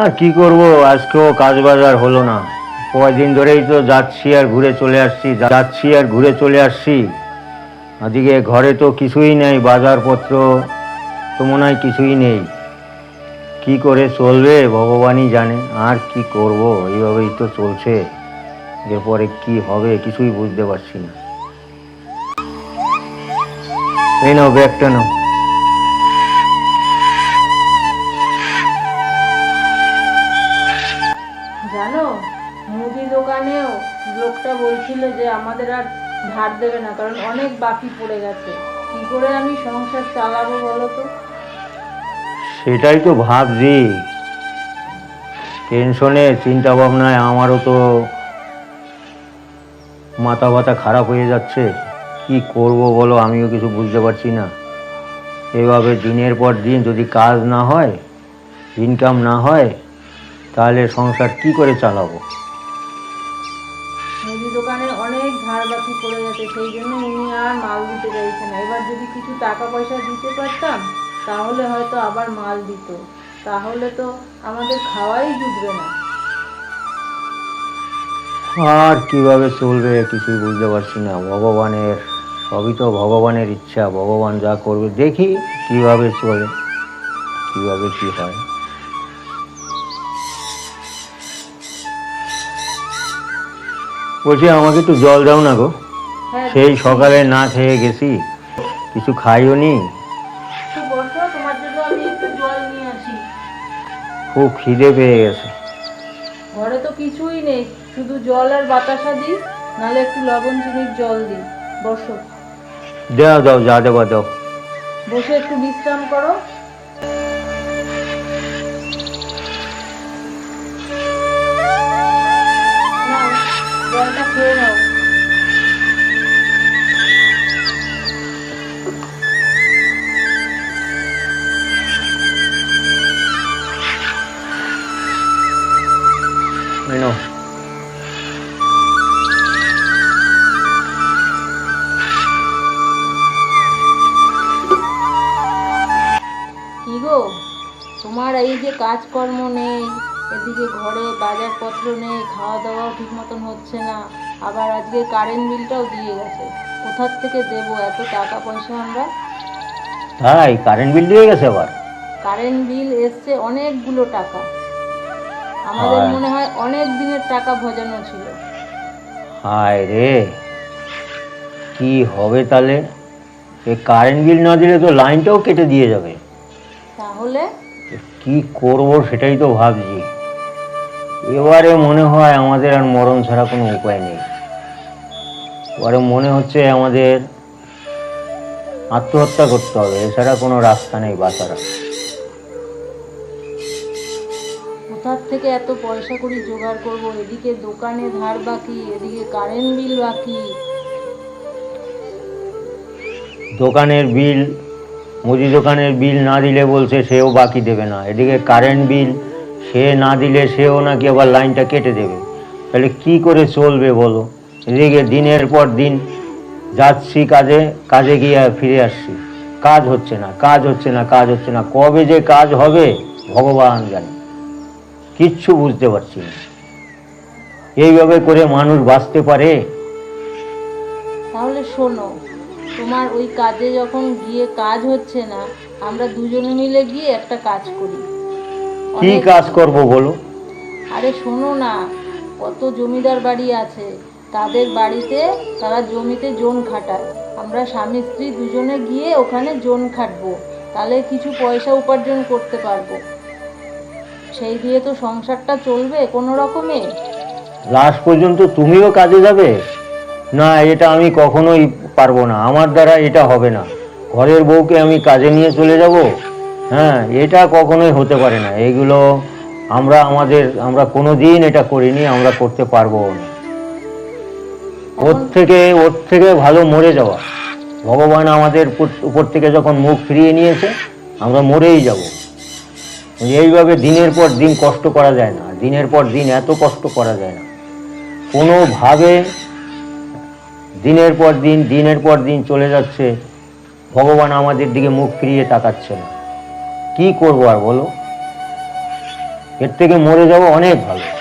আর কি করব? আজকেও কাজ বাজার হলো না। কয়দিন ধরেই তো যাচ্ছি আর ঘুরে চলে আসছি যাচ্ছি আর ঘুরে চলে আসছি। ওদিকে ঘরে তো কিছুই নেই, বাজারপত্র তো মনে হয় কিছুই নেই। কি করে চলবে, ভগবানই জানে। আর কি করব? এইভাবেই তো চলছে। এরপরে কি হবে কিছুই বুঝতে পারছি না। এই নাও, ব্যাগটা নাও। লোকটা বলছিল যে আমাদের আর ধার দেবে না, কারণ অনেক বাকি পড়ে গেছে। কি করে আমি সংসার চালাবো বলো তো? সেটাই তো ভাবছি। টেনশনে চিন্তা ভাবনায় আমারও তো মাথা ব্যথা খারাপ হয়ে যাচ্ছে। কি করব বলো, আমিও কিছু বুঝতে পারছি না। এভাবে দিনের পর দিন যদি কাজ না হয় ইনকাম না হয়, তাহলে সংসার কি করে চালাবো? বাকি পড়ে গেছে, সেই জন্য উনি আর মাল দিতে চাইছে না। এবার যদি কিছু টাকা পয়সা দিতে পারতাম, তাহলে হয়তো আবার মাল দিত। তাহলে তো আমাদের খাওয়াই জুটবে না। আর কীভাবে চলবে কিছুই বুঝতে পারছি না। ভগবানের, সবই তো ভগবানের ইচ্ছা। ভগবান যা করবে, দেখি কীভাবে চলে, কীভাবে কি হয়। বলছি আমাকে একটু জল দাও না গো। হ্যাঁ সেই সকালে না খেয়ে গেছি। কিছু খাইও নি? খুব খিদে পেয়ে গেছে। ঘরে তো কিছুই নেই শুধু জল আর বাতাসা দিই নাহলে একটু লবণ চিনির জল দিই। বসো। দাও দাও যা দেবা দাও। বসে একটু বিশ্রাম করো। এই নাও। কি গো তোমার এই যে কাজকর্ম নেই এদিকে ঘরে বাজারপত্র নেই খাওয়া দাওয়াও ঠিক মতন হচ্ছে না আবার আজকে কারেন্ট বিলটাও দিয়ে গেছে। কোথার থেকে দেবো এত টাকা পয়সা আমরা? তাই কারেন্ট বিল দিয়ে গেছে আবার। কারেন্ট বিল এসছে অনেকগুলো টাকা। আমাদের মনে হয় অনেক দিনের টাকা ভজানো ছিল। হায় রে। কি হবে তাহলে? এই কারেন্ট বিল না দিলে তো লাইনটাও কেটে দিয়ে যাবে। তাহলে? কি করব সেটাই তো ভাবছি। এবারে মনে হয় আমাদের আর মরণ ছাড়া কোনো উপায় নেই। এবারে মনে হচ্ছে আমাদের আত্মহত্যা করতে হবে এছাড়া কোনো রাস্তা নেই বাঁচার। থেকে এত পয়সা করি জোগাড় করব? এদিকে দোকানে ধার বাকি, এদিকে কারেন্ট বিল বাকি। দোকানের বিল মুদি দোকানের বিল না দিলে বলছে সেও বাকি দেবে না। এদিকে কারেন্ট বিল সে না দিলে সেও নাকি আবার লাইনটা কেটে দেবে। তাহলে কি করে চলবে বলো? এদিকে দিনের পর দিন যাচ্ছি কাজে কাজে গিয়ে ফিরে আসছি। কাজ হচ্ছে না, কাজ হচ্ছে না, কাজ হচ্ছে না। কবে যে কাজ হবে, ভগবান জানে। কিচ্ছু বুঝতে পারছি না। এইভাবে করে মানুষ বাঁচতে পারে? তাহলে শোনো তোমার ওই কাজে যখন গিয়ে কাজ হচ্ছে না আমরা দুজনে মিলে গিয়ে একটা কাজ করি। কি কাজ করব বলো? আরে শোনো না কত জমিদার বাড়ি আছে তাদের বাড়িতে তারা জমিতে জোন খাটায়। আমরা স্বামী স্ত্রী দুজনে গিয়ে ওখানে জোন খাটবো তাহলে কিছু পয়সা উপার্জন করতে পারব। সেই দিয়ে তো সংসারটা চলবে কোনো রকমে। লাস্ট পর্যন্ত তুমিও কাজে যাবে? না, এটা আমি কখনোই পারব না। আমার দ্বারা এটা হবে না। ঘরের বউকে আমি কাজে নিয়ে চলে যাব? হ্যাঁ এটা কখনোই হতে পারে না। এগুলো আমরা আমাদের, আমরা কোনো দিন এটা করিনি, আমরা করতে পারব না। ওর থেকে ওর থেকে ভালো মরে যাওয়া। ভগবান আমাদের উপর- থেকে যখন মুখ ফিরিয়ে নিয়েছে, আমরা মরেই যাব। এইভাবে দিনের পর দিন কষ্ট করা যায় না। দিনের পর দিন এত কষ্ট করা যায় না। কোনোভাবে দিনের পর দিন, দিনের পর দিন চলে যাচ্ছে, ভগবান আমাদের দিকে মুখ ফিরিয়ে তাকাচ্ছে না। কি করব আর বলো? এর থেকে মরে যাব অনেক ভালো।